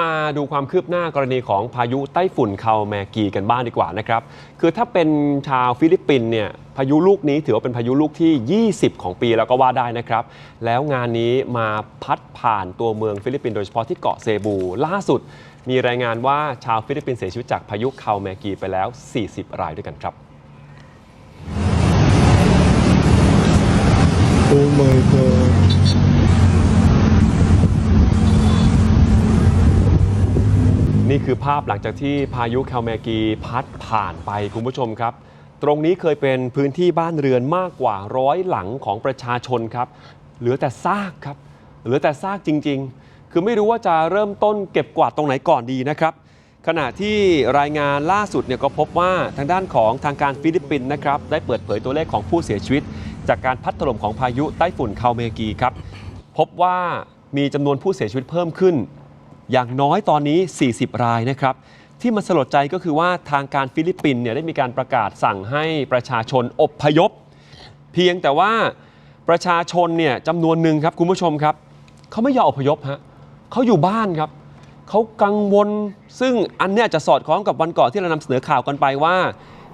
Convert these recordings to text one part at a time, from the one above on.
มาดูความคืบหน้ากรณีของพายุไต้ฝุ่นคาแมกีกันบ้างดีกว่านะครับ คือถ้าเป็นชาวฟิลิปปินส์เนี่ยพายุลูกนี้ถือว่าเป็นพายุลูกที่ 20 ของปีแล้วก็ว่าได้นะครับ แล้วงานนี้มาพัดผ่านตัวเมืองฟิลิปปินส์โดยเฉพาะที่เกาะเซบู ล่าสุด มีรายงานว่าชาวฟิลิปปินส์เสียชีวิตจากพายุคาแมกีไปแล้ว 40 รายด้วยกันครับ Oh my god. นี่คือภาพหลังจากที่พายุคาแมกีพัดผ่านไปคุณผู้ชมครับ ตรงนี้เคยเป็นพื้นที่บ้านเรือนมากกว่าร้อยหลังของประชาชนครับ เหลือแต่ซากครับ เหลือแต่ซากจริง ๆ คือไม่รู้ว่าจะเริ่มต้นเก็บกวาดตรงไหนก่อนดีนะครับ ขณะที่รายงานล่าสุดเนี่ยก็พบว่าทางด้านของทางการฟิลิปปินส์นะครับได้เปิดเผยตัวเลขของผู้เสียชีวิต จากการพัดถล่มของพายุไต้ฝุ่นคาเมกีครับพบว่ามีจำนวนผู้เสียชีวิตเพิ่มขึ้น อย่างน้อยตอนนี้ 40 รายนะครับ ที่มันสลดใจก็คือว่าทางการฟิลิปปินส์เนี่ยได้มีการประกาศสั่งให้ประชาชนอบพยพ เพียงแต่ว่าประชาชนเนี่ยจำนวนหนึ่งครับคุณผู้ชมครับเขาไม่ยอมอพยพฮะเขาอยู่บ้านครับเขากังวลซึ่งอันเนี้ยจะสอดคล้องกับวันก่อนที่เรานำเสนอข่าวกันไปว่า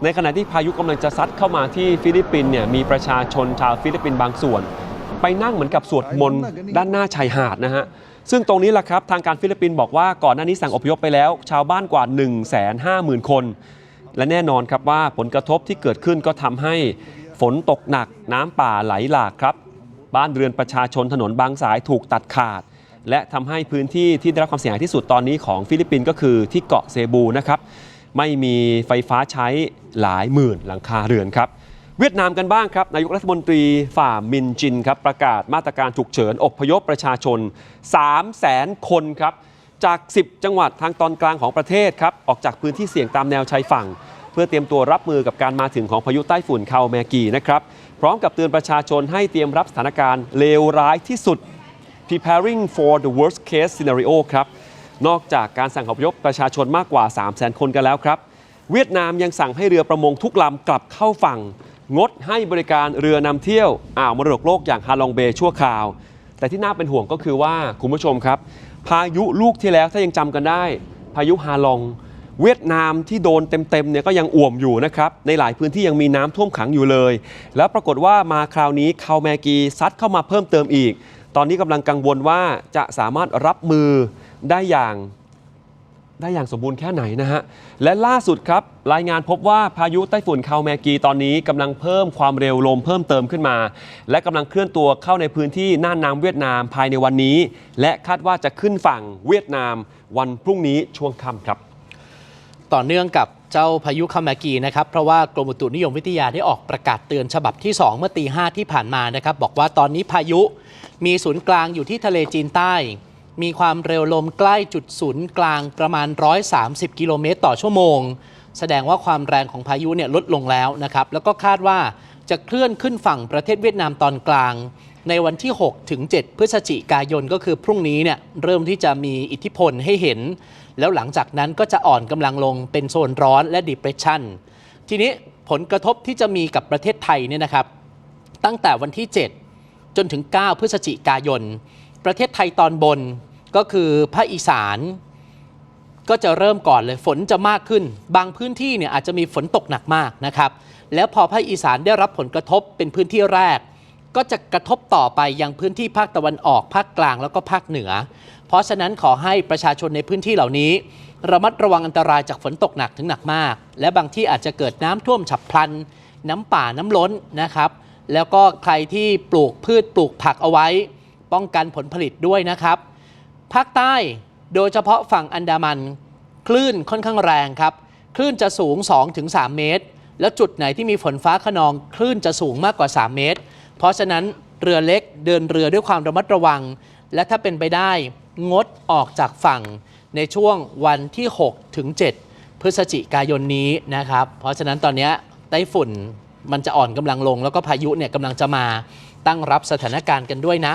ในขณะที่พายุกำลังจะซัดเข้ามาที่ฟิลิปปินส์เนี่ยมีประชาชนชาวฟิลิปปินส์บางส่วน ไปนั่งเหมือนกับสวดมนต์ด้านหน้าชายหาดนะฮะ ซึ่งตรงนี้แหละครับทางการฟิลิปปินส์บอกว่าก่อนหน้านี้สั่งอพยพไปแล้ว ชาวบ้านกว่า 1 5 0 0 0 0 คน และแน่นอนครับว่าผลกระทบที่เกิดขึ้นก็ทำให้ฝนตกหนักน้ำป่าไหลหลากครับ บ้านเรือนประชาชนถนนบางสายถูกตัดขาด และทำให้พื้นที่ที่ได้รับความเสียหายที่สุดตอนนี้ของฟิลิปปินส์ก็คือที่เกาะเซบูนะครับไม่มีไฟฟ้าใช้หลายหมื่นหลังคาเรือนครับ เวียดนามกันบ้างครับ นายกรัฐมนตรีฝ่ามินจินครับประกาศมาตรการฉุกเฉินอพยพประชาชน 3 0 0แสนคนครับ จาก 10 จังหวัดทางตอนกลางของประเทศครับ ออกจากพื้นที่เสี่ยงตามแนวชายฝั่ง เพื่อเตรียมตัวรับมือกับการมาถึงของพายุใต้ฝุ่นคาแมกีนะครับ พร้อมกับเตือนประชาชนให้เตรียมรับสถานการณ์เลวร้ายที่สุด preparing for the worst case scenario ครับ นอกจากการสั่งอพยพประชาชนมากกว่า 3 0 0 0 0 0 คนกันแล้วครับ เวียดนามยังสั่งให้เรือประมงทุกลำกลับเข้าฝั่ง งดให้บริการเรือนำเที่ยวอ่าวมรดกโลกอย่างฮาลองเบย์ชั่วคราว แต่ที่น่าเป็นห่วงก็คือว่าคุณผู้ชมครับ พายุลูกที่แล้วถ้ายังจำกันได้ พายุฮาลอง เวียดนามที่โดนเต็มๆเนี่ยก็ยังอ่วมอยู่นะครับในหลายพื้นที่ยังมีน้ำท่วมขังอยู่เลย แล้วปรากฏว่ามาคราวนี้คาวแมกีซัดเข้ามาเพิ่มเติมอีก ตอนนี้กำลังกังวลว่าจะสามารถรับมือได้อย่าง ได้อย่างสมบูรณ์แค่ไหนนะฮะ และล่าสุดครับรายงานพบว่าพายุไต้ฝุ่นคาแมกีตอนนี้กำลังเพิ่มความเร็วลมเพิ่มเติมขึ้นมา และกำลังเคลื่อนตัวเข้าในพื้นที่น่านน้ำเวียดนามภายในวันนี้ และคาดว่าจะขึ้นฝั่งเวียดนาม วันพรุ่งนี้ช่วงค่ำครับ ต่อเนื่องกับเจ้าพายุคามากีนะครับ เพราะว่ากรมอุตุนิยมวิทยาได้ออกประกาศเตือนฉบับที่ 2 เมื่อตีห้าที่ผ่านมานะครับ บอกว่าตอนนี้พายุมีศูนย์กลางอยู่ที่ทะเลจีนใต้ มีความเร็วลมใกล้จุดศูนย์กลางประมาณ 130 กิโลเมตรต่อชั่วโมง แสดงว่าความแรงของพายุเนี่ยลดลงแล้วนะครับ แล้วก็คาดว่าจะเคลื่อนขึ้นฝั่งประเทศเวียดนามตอนกลาง ในวันที่ 6 ถึง 7 พฤศจิกายนก็คือพรุ่งนี้เนี่ยเริ่มที่จะมีอิทธิพลให้เห็น แล้วหลังจากนั้นก็จะอ่อนกำลังลงเป็นโซนร้อนและ depression ทีนี้ผลกระทบที่จะมีกับประเทศไทยเนี่ยนะครับ ตั้งแต่วันที่ 7 จนถึง 9 พฤศจิกายน ประเทศไทยตอนบน ก็คือภาคอีสานก็จะเริ่มก่อนเลยฝนจะมากขึ้น บางพื้นที่เนี่ยอาจจะมีฝนตกหนักมากนะครับแล้วพอภาคอีสานได้รับผลกระทบเป็นพื้นที่แรก ก็จะกระทบต่อไปยังพื้นที่ภาคตะวันออกภาคกลางแล้วก็ภาคเหนือ เพราะฉะนั้นขอให้ประชาชนในพื้นที่เหล่านี้ ระมัดระวังอันตรายจากฝนตกหนักถึงหนักมาก และบางที่อาจจะเกิดน้ำท่วมฉับพลัน น้ำป่าน้ำล้นนะครับแล้วก็ใครที่ปลูกพืชปลูกผักเอาไว้ ป้องกันผลผลิตด้วยนะครับ ภาคใต้โดยเฉพาะฝั่งอันดามัน คลื่นค่อนข้างแรงครับ คลื่นจะสูง 2-3 เมตร แล้วจุดไหนที่มีฝนฟ้าขนอง คลื่นจะสูงมากกว่า 3 เมตร เพราะฉะนั้นเรือเล็กเดินเรือด้วยความระมัดระวัง และถ้าเป็นไปได้งดออกจากฝั่งในช่วงวันที่ 6 ถึง 7 พฤศจิกายนนี้นะครับ เพราะฉะนั้นตอนนี้ไต้ฝุ่นมันจะอ่อนกำลังลง แล้วก็พายุเนี่ยกำลังจะมาตั้งรับสถานการณ์กันด้วยนะ